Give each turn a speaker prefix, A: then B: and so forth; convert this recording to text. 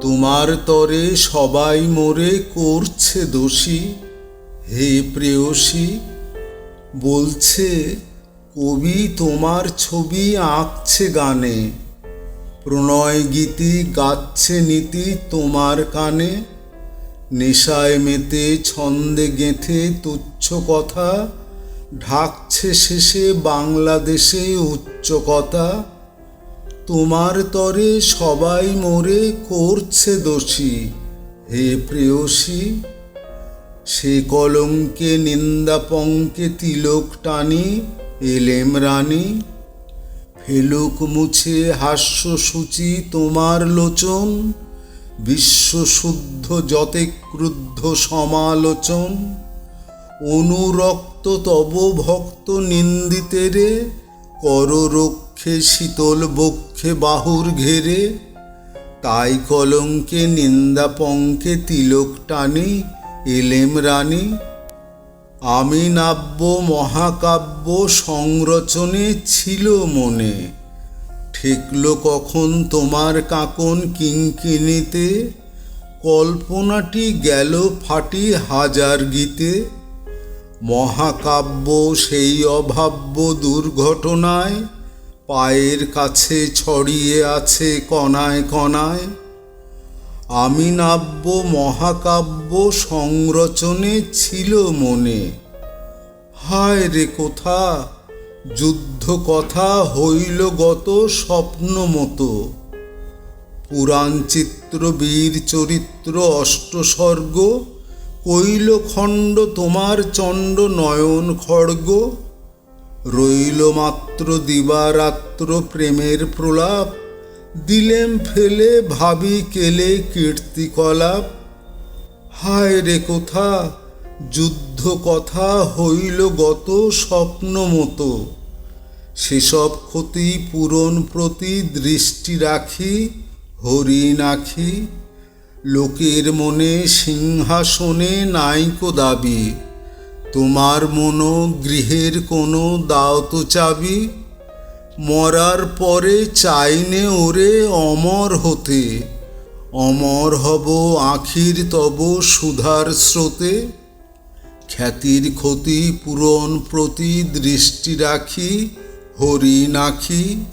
A: তোমার তরে সবাই মোরে করছে দোষী। হে প্রেয়সী, বলছে, কবি তোমার ছবি আঁকছে গানে। প্রণয় গীতি গাচ্ছে নীতি তোমার কানে। নেশায় মেতে ছন্দে গেঁথে তুচ্ছ কথা। ঢাকছে শেষে বাংলাদেশে উচ্চ কথা। তোমার তরে সবাই মোরে করছে দোষী। হে প্রেয়সী, সে কলঙ্কে নিন্দা পঙ্কে তিলক টানি, এলেম রানী। ফেলুক মুছে হাস্য সূচি তোমার লোচন, বিশ্বশুদ্ধ যতে ক্রুদ্ধ সমালোচন। অনুরক্ত তব ভক্ত নিন্দিতেরে কর রক্ষে শীতল বক্ষে বাহুর ঘেরে, তাই কলঙ্কে নিন্দা পঙ্কে তিলক টানি, এলেম রানী। আমি নাব্য মহাকাব্য সংরচনে ছিল মনে, ঠেকল কখন তোমার কাকন কিঙ্কিনিতে কল্পনাটি গেল ফাটি হাজার গীতে। মহাকাব্য সেই অভাব্য দুর্ঘটনায় পায়ের কাছে ছড়িয়ে আছে কণায় কণায়। আমি নাব্য মহাকাব্য সংরচনে ছিল মনে। হায় রে কোথা, যুদ্ধ কথা হইল গত স্বপ্ন মতো। পুরাণ চিত্র, বীর চরিত্র অষ্টস্বর্গ কইল খণ্ড তোমার চণ্ড নয়ন খড়গ রইল মাত্র দিবারাত্র প্রেমের প্রলাপ। দিলেম ফেলে ভাবি কেলে কীর্তিকলাপ হায় রে কোথা, যুদ্ধ কথা হইল গত স্বপ্ন মতো। সেসব ক্ষতি পূরণ প্রতি দৃষ্টি রাখি হরিণ আখি লোকের মনে সিংহাসনে নাইকো দাবি। তোমার মনো গৃহের কোনো দাও তো চাবি? মরার পরে চাইনে ওরে অমর হতে। অমর হব আখির তব সুধার স্রোতে। খ্যাতির ক্ষতি পূরণ প্রতি দৃষ্টি রাখি হরিণ আখি